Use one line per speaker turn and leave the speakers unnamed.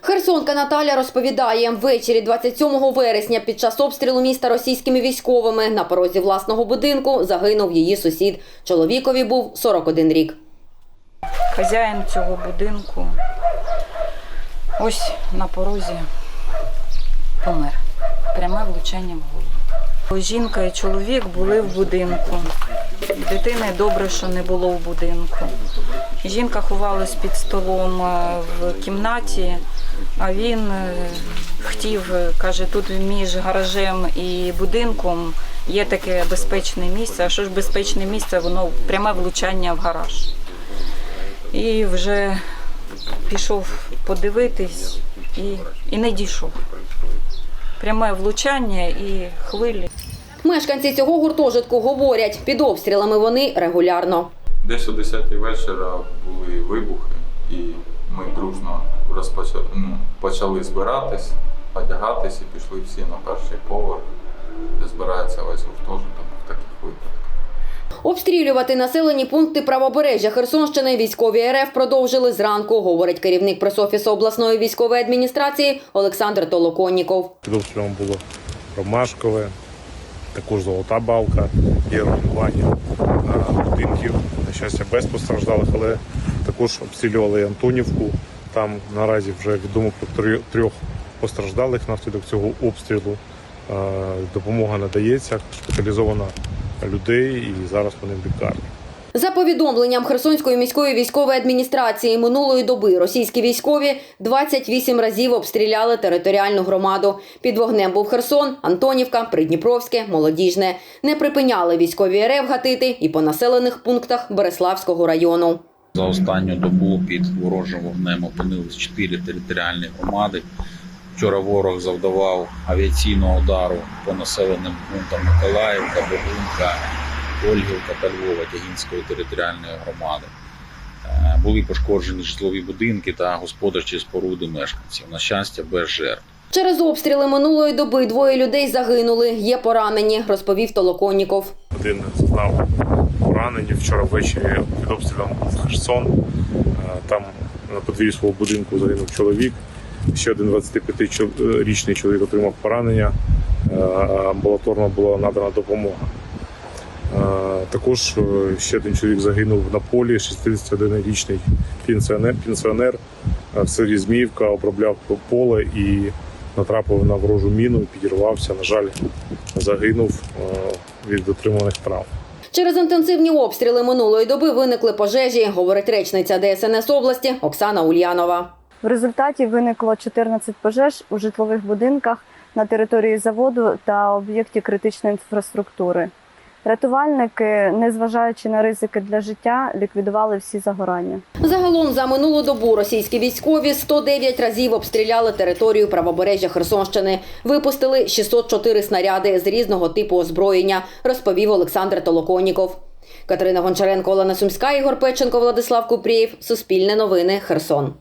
Херсонка Наталя розповідає, ввечері 27 вересня під час обстрілу міста російськими військовими на порозі власного будинку загинув її сусід. Чоловікові був 41 рік.
Хазяїн цього будинку ось на порозі помер. Пряме влучання в голову. Жінка і чоловік були в будинку. Дитини добре, що не було в будинку. Жінка ховалась під столом е, в кімнаті, а він е, хотів, е, каже, тут між гаражем і будинком є таке безпечне місце. А що ж безпечне місце? Воно пряме влучання в гараж. І вже пішов подивитись і, і не дійшов. Пряме влучання і хвилі.
Мешканці цього гуртожитку говорять, під обстрілами вони регулярно.
Десь о 10 вечора були вибухи, і ми дружно розпочали, ну, почали збиратись, одягатись і пішли всі на перший поверх, де збирається весь гуртожиток в таких випадках.
Обстрілювати населені пункти правобережжя Херсонщини військові РФ продовжили зранку, говорить керівник пресофісу обласної військової адміністрації Олександр Толоконніков.
Під обстрілом було Ромашкове, також Золота Балка, є руйнування будинків. На щастя, без постраждалих, але також обстрілювали Антонівку. Там наразі вже відомо про трьох- постраждалих наслідок цього обстрілу. Допомога надається, шпиталізована людей і зараз вони в лікарні.
За повідомленням Херсонської міської військової адміністрації минулої доби російські військові 28 разів обстріляли територіальну громаду. Під вогнем був Херсон, Антонівка, Придніпровське, Молодіжне. Не припиняли військові РФ гатити і по населених пунктах Береславського району.
За останню добу під ворожим вогнем опинились чотири територіальні громади. Вчора ворог завдавав авіаційного удару по населеним пунктам Миколаївка, Богунка, Ольгівка та Львова Тягінської територіальної громади. Е, Були пошкоджені житлові будинки та господарчі споруди мешканців. На щастя, без жертв.
Через обстріли минулої доби двоє людей загинули. Є поранені, розповів Толоконніков.
Один зазнав поранення вчора ввечері під обстрілом в Херсон. Е, Там на подвір'ї свого будинку загинув чоловік. Ще один 25-річний чоловік отримав поранення. Е, Амбулаторно була надана допомога. Також е, ще один чоловік загинув на полі, 61-річний пенсіонер, пенсіонер е, в селі Зміївка обробляв поле і натрапив на ворожу міну, підірвався. На жаль, загинув е, від отриманих травм.
Через інтенсивні обстріли минулої доби виникли пожежі, говорить речниця ДСНС області Оксана Ульянова.
В результаті виникло 14 пожеж у житлових будинках на території заводу та об'єкті критичної інфраструктури. Рятувальники, незважаючи на ризики для життя, ліквідували всі загорання.
Загалом за минулу добу російські військові 109 разів обстріляли територію правобережжя Херсонщини. Випустили 604 снаряди з різного типу озброєння, розповів Олександр Толоконніков. Катерина Гончаренко, Олена Сумська, Ігор Печенко, Владислав Купрієв. Суспільне новини. Херсон.